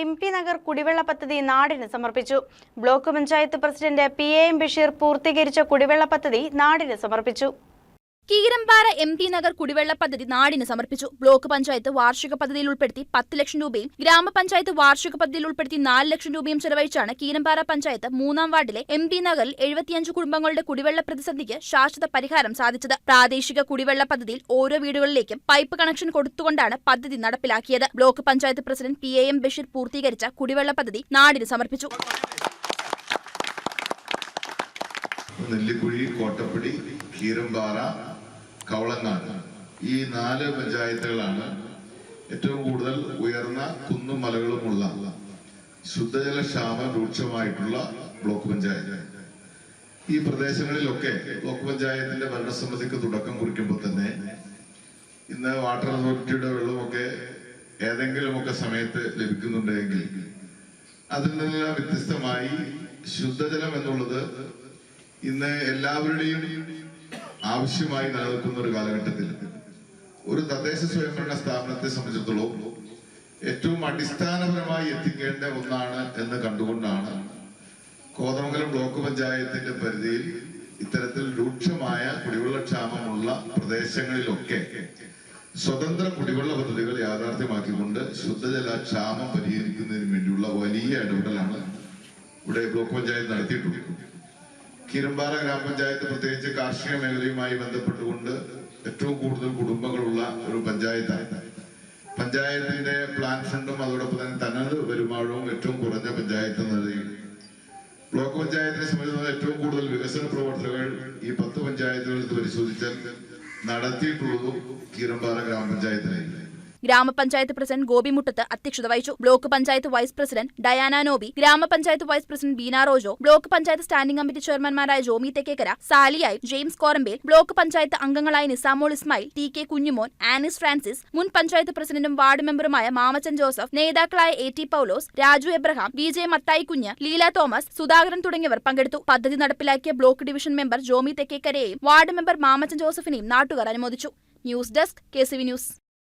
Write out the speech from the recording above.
M P Nagar കുടിവെള്ള പദ്ധതി നാടിന് സമർപ്പിച്ചു. Block panchayat president P A M Basheer പൂർത്തീകരിച്ച കുടിവെള്ള പദ്ധതി നാടിന് സമർപ്പിച്ചു. കീരമ്പാറ എം പി നഗർ കുടിവെള്ള പദ്ധതി നാടിന് സമർപ്പിച്ചു. ബ്ലോക്ക് പഞ്ചായത്ത് വാർഷിക പദ്ധതിയിൽ ഉൾപ്പെടുത്തി പത്ത് ലക്ഷം രൂപയും ഗ്രാമപഞ്ചായത്ത് വാർഷിക പദ്ധതിയിൽ ഉൾപ്പെടുത്തി നാല് ലക്ഷം രൂപയും ചെലവഴിച്ചാണ് കീരമ്പാറ പഞ്ചായത്ത് മൂന്നാം വാർഡിലെ എം പി നഗറിൽ എഴുപത്തിയഞ്ച് കുടുംബങ്ങളുടെ കുടിവെള്ള പ്രതിസന്ധിക്ക് ശാശ്വത പരിഹാരം സാധിച്ചത്. പ്രാദേശിക കുടിവെള്ള പദ്ധതിയിൽ ഓരോ വീടുകളിലേക്കും പൈപ്പ് കണക്ഷൻ കൊടുത്തുകൊണ്ടാണ് പദ്ധതി നടപ്പിലാക്കിയത്. Block panchayat president P A M Basheer പൂർത്തീകരിച്ച കുടിവെള്ള പദ്ധതി നാടിന് സമർപ്പിച്ചു. നെല്ലിക്കുഴി കോട്ടപ്പടി കീരമ്പാറ കവളങ്ങാട്. ഈ നാല് പഞ്ചായത്തുകളാണ് ഏറ്റവും കൂടുതൽ ഉയർന്ന കുന്നും മലകളുമുള്ള ശുദ്ധജല ക്ഷാമം രൂക്ഷമായിട്ടുള്ള ബ്ലോക്ക് പഞ്ചായത്ത്. ഈ പ്രദേശങ്ങളിലൊക്കെ ബ്ലോക്ക് പഞ്ചായത്തിന്റെ ഭരണസമിതിക്ക് തുടക്കം കുറിക്കുമ്പോൾ തന്നെ ഇന്ന് വാട്ടർ അതോറിറ്റിയുടെ വെള്ളമൊക്കെ ഏതെങ്കിലുമൊക്കെ സമയത്ത് ലഭിക്കുന്നുണ്ടെങ്കിൽ അതിൽ നിന്നെല്ലാം വ്യത്യസ്തമായി ശുദ്ധജലം എന്നുള്ളത് ഇന്ന് എല്ലാവരുടെയും ആവശ്യമായി നിലനിൽക്കുന്ന ഒരു കാലഘട്ടത്തിൽ ഒരു തദ്ദേശ സ്വയംഭരണ സ്ഥാപനത്തെ സംബന്ധിച്ചിടത്തോളം ഏറ്റവും അടിസ്ഥാനപരമായി എത്തിക്കേണ്ട ഒന്നാണ് എന്ന് കണ്ടുകൊണ്ടാണ് കോതമംഗലം ബ്ലോക്ക് പഞ്ചായത്തിന്റെ പരിധിയിൽ ഇത്തരത്തിൽ രൂക്ഷമായ കുടിവെള്ളക്ഷാമമുള്ള പ്രദേശങ്ങളിലൊക്കെ സ്വതന്ത്ര കുടിവെള്ള പദ്ധതികൾ യാഥാർത്ഥ്യമാക്കിക്കൊണ്ട് ശുദ്ധജല ക്ഷാമം പരിഹരിക്കുന്നതിന് വേണ്ടിയുള്ള വലിയ ഇടപെടലാണ് ഇവിടെ ബ്ലോക്ക് പഞ്ചായത്ത് നടത്തിയിട്ടുള്ളത്. കീരമ്പാറ ഗ്രാമപഞ്ചായത്ത് പ്രത്യേകിച്ച് കാർഷിക മേഖലയുമായി ബന്ധപ്പെട്ടുകൊണ്ട് ഏറ്റവും കൂടുതൽ കുടുംബങ്ങളുള്ള ഒരു പഞ്ചായത്താണ്. പഞ്ചായത്തിന്റെ പ്ലാൻ ഫണ്ടും അതോടൊപ്പം തന്നെ തനത് വരുമാനവും ഏറ്റവും കുറഞ്ഞ പഞ്ചായത്ത് എന്ന നിലയിൽ. ബ്ലോക്ക് പഞ്ചായത്തിനെ സംബന്ധിച്ച് ഏറ്റവും കൂടുതൽ വികസന പ്രവർത്തനങ്ങൾ ഈ പത്ത് പഞ്ചായത്തുകളിൽ പരിശോധിച്ചാൽ നടത്തിയിട്ടുള്ളതും കീരമ്പാറ ഗ്രാമപഞ്ചായത്തിനായിരിക്കും. ഗ്രാമപഞ്ചായത്ത് പ്രസിഡന്റ് ഗോപിമുട്ടത്ത് അധ്യക്ഷത വഹിച്ചു. Block panchayat vice president Diana Noby gramapanchayat vice president Beena Rojo block panchayat standing committee ചെയർമാൻമാരായ Jomy Thekkekara സാലിയായി ജെയിംസ് കോറമ്പേൽ ബ്ലോക്ക് പഞ്ചായത്ത് അംഗങ്ങളായ Nisamol Ismail T K Kunjumon Anis Francis മുൻ പഞ്ചായത്ത് പ്രസിഡന്റും വാർഡ് മെമ്പറുമായ മാമച്ചൻ ജോസഫ് നേതാക്കളായ A T Paulose Raju Abraham V J Mathai Kunju Leela Thomas Sudhakaran തുടങ്ങിയവർ പങ്കെടുത്തു. പദ്ധതി നടപ്പിലാക്കിയ ബ്ലോക്ക് ഡിവിഷൻ മെമ്പർ ജോമി തെക്കേക്കരയെയും വാർഡ് മെമ്പർ മാമച്ചൻ ജോസഫിനെയും നാട്ടുകാർ അനുമോദിച്ചു. News desk K news.